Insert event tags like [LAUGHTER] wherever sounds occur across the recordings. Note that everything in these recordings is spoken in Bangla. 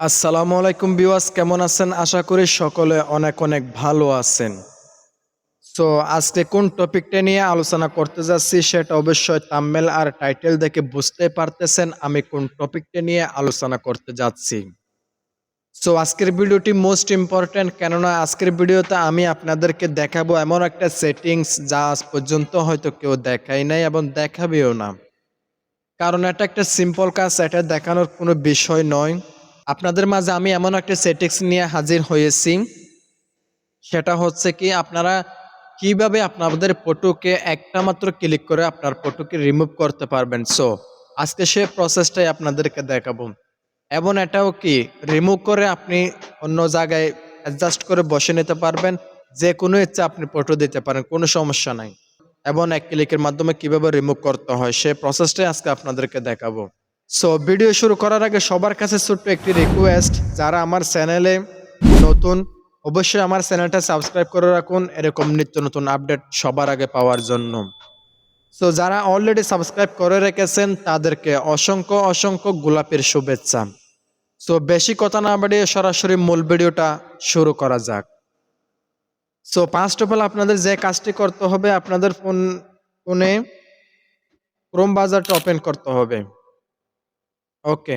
আসসালামু আলাইকুম বিওয়াস কেমন আছেন? আশা করি সকলে অনেক অনেক ভালো আছেন। সো আজকে কোন টপিকটা নিয়ে আলোচনা করতে যাচ্ছি সেটা অবশ্যই তাম্মেল আর টাইটেল দেখে বুঝতে পারতেছেন আমি কোন টপিকটা নিয়ে আলোচনা করতে যাচ্ছি। সো আজকের ভিডিওটি মোস্ট ইম্পর্ট্যান্ট কেননা আজকের ভিডিওতে আমি আপনাদেরকে দেখাবো এমন একটা সেটিংস যা আজ পর্যন্ত হয়তো কেউ দেখাই নাই এবং দেখাবেও না। কারণ এটা একটা সিম্পল কাজ, এটা দেখানোর কোনো বিষয় নয়। আপনাদের মাঝে আমি এমন একটা সেটিংস নিয়ে হাজির হয়েছি। সেটা হচ্ছে কি, আপনারা কীভাবে আপনাদের ফটোকে একটা মাত্র ক্লিক করে আপনার ফটোকে রিমুভ করতে পারবেন। সো আজকে সে প্রসেসটাই আপনাদেরকে দেখাবো। এবং এটাও কি রিমুভ করে আপনি অন্য জায়গায় অ্যাডজাস্ট করে বসে নিতে পারবেন। যে কোনো ইচ্ছা আপনি ফটো দিতে পারেন, কোনো সমস্যা নাই। এবং এক ক্লিকের মাধ্যমে কীভাবে রিমুভ করতে হয়, সে প্রসেসটাই আজকে আপনাদেরকে দেখাবো। সো ভিডিও শুরু করার আগে সবার কাছে ছোট্ট একটি রিকোয়েস্ট যারা আমার চ্যানেলে নতুন, অবশ্যই আমার চ্যানেলটা সাবস্ক্রাইব করে রাখুন। এরকম নিত্য নতুন আপডেট সবার আগে পাওয়ার জন্য। সো যারা অলরেডি সাবস্ক্রাইব করে রেখেছেন, তাদেরকে অসংখ্য অসংখ্য গোলাপের শুভেচ্ছা। সো বেশি কথা না বাড়িয়ে সরাসরি মূল ভিডিওটা শুরু করা যাক। সো ফার্স্ট অফ অল আপনাদের যে কাজটি করতে হবে, আপনাদের ফোন, ফোনে ক্রোম বাজারটা ওপেন করতে হবে। ওকে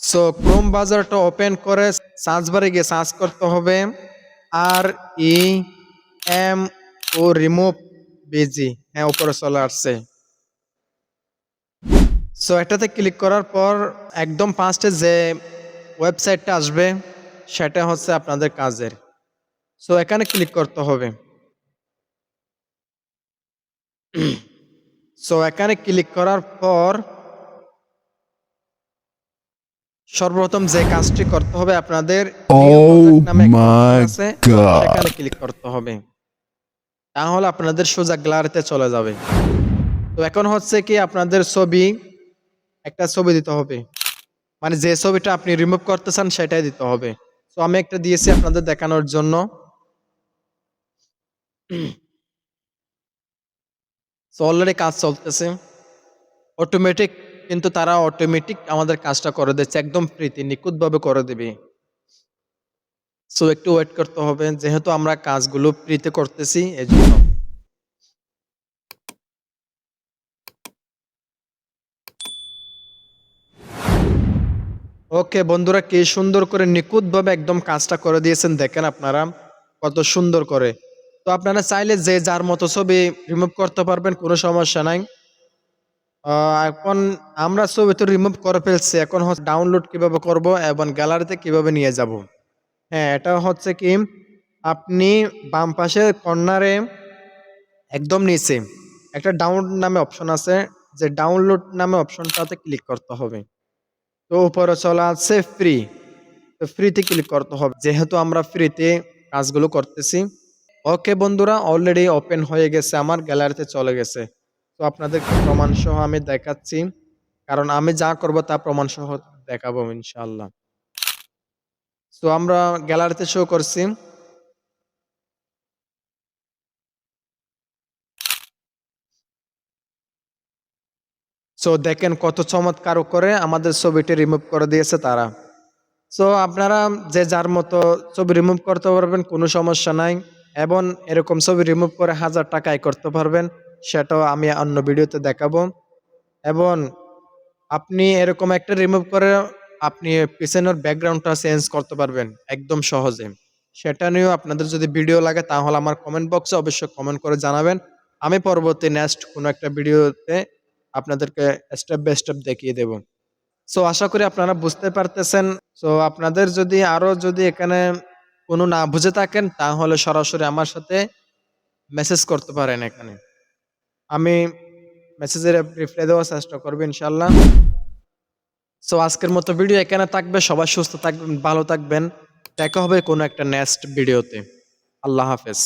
সো ক্রোম বাজারটা ওপেন করে সার্চ বারে গিয়ে সার্চ করতে হবে. R E M O remove BG হ্যাঁ উপরে চলে আসছে। সো এটাতে ক্লিক করার পর একদম ফার্স্টে যে ওয়েবসাইটটা আসবে, সেটা হচ্ছে আপনাদের কাজের। সো এখানে ক্লিক করতে হবে। [CLEARS THROAT] সো এখানে ক্লিক করার পর সর্বপ্রথম যে কাজটি করতে হবে আপনাদের Oh. সেখানে ক্লিক করতে হবে। তাহলে আপনাদের সোজা গ্যালারিতে চলে যাবে। তো এখন হচ্ছে কি আপনাদের ছবি একটা ছবি দিতে হবে। মানে যে ছবিটা আপনি রিমুভ করতে চান সেটাই দিতে হবে। তো আমি একটা দিয়েছি আপনাদের দেখানোর জন্য। তো অলরেডি কাজ চলতেছে। অটোমেটিক কিন্তু তারা অটোমেটিক আমাদের কাজটা করে দিচ্ছে, একদম ফ্রিতে নিখুঁতভাবে করে দেবে। সো একটু ওয়েট করতে হবে, যেহেতু আমরা কাজগুলো ফ্রিতে করতেছি, এজন্য। ওকে বন্ধুরা, কি সুন্দর করে নিখুঁতভাবে একদম কাজটা করে দিয়েছেন, দেখেন আপনারা, কত সুন্দর করে। তো আপনারা চাইলে যে যার মতো ছবি রিমুভ করতে পারবেন, কোনো সমস্যা নাই। এখন আমরা ছবি তো রিমুভ করে ফেলছি, এখন হচ্ছে ডাউনলোড কীভাবে করব এবং গ্যালারিতে কীভাবে নিয়ে যাব। হ্যাঁ এটা হচ্ছে কি, আপনি বাম পাশে কর্নারে একদম নিচে একটা ডাউনলোড নামে অপশন আছে, যে ডাউনলোড নামে অপশনটাতে ক্লিক করতে হবে। তো উপরে চলে আছে ফ্রি তো ফ্রিতে ক্লিক করতে হবে। যেহেতু আমরা ফ্রিতে কাজগুলো করতেছি ওকে বন্ধুরা অলরেডি ওপেন হয়ে গেছে, আমার গ্যালারিতে চলে গেছে। তো আপনাদেরকে প্রমাণ সহ আমি দেখাচ্ছি, কারণ আমি যা করব তা প্রমাণ সহ দেখাবো ইনশাআল্লাহ। তো আমরা গ্যালারিতে শো করছি। সো দেখেন কত চমৎকার করে আমাদের ছবিটি রিমুভ করে দিয়েছে তারা। সো আপনারা যে যার মতো ছবি রিমুভ করতে পারবেন, কোনো সমস্যা নাই। এবং এরকম ছবি রিমুভ করে হাজার টাকা আয় করতে পারবেন, সেটাও আমি অন্য ভিডিওতে দেখাবো। এবং আপনি এরকম একটা রিমুভ করে আপনি পিছনের ব্যাকগ্রাউন্ডটা চেঞ্জ করতে পারবেন একদম সহজে। সেটা নিয়েও আপনাদের যদি ভিডিও লাগে, তাহলে আমার কমেন্ট বক্সে অবশ্যই কমেন্ট করে জানাবেন। আমি পরবর্তী নেক্সট কোনো একটা ভিডিওতে আপনাদেরকে স্টেপ বাই স্টেপ দেখিয়ে দেব। সো আশা করি আপনারা বুঝতে পারতেছেন। সো আপনাদের যদি আরও যদি এখানে কোনো না বুঝে থাকেন, তাহলে সরাসরি আমার সাথে মেসেজ করতে পারেন এখানে। আমি মেসেজের রিপ্লাই দেওয়ার চেষ্টা করব ইনশাল্লাহ সো আজকের মতো ভিডিও এখানে থাকবে। সবাই সুস্থ থাকবেন, ভালো থাকবেন। দেখা হবে কোনো একটা নেক্সট ভিডিওতে আল্লাহ হাফেজ।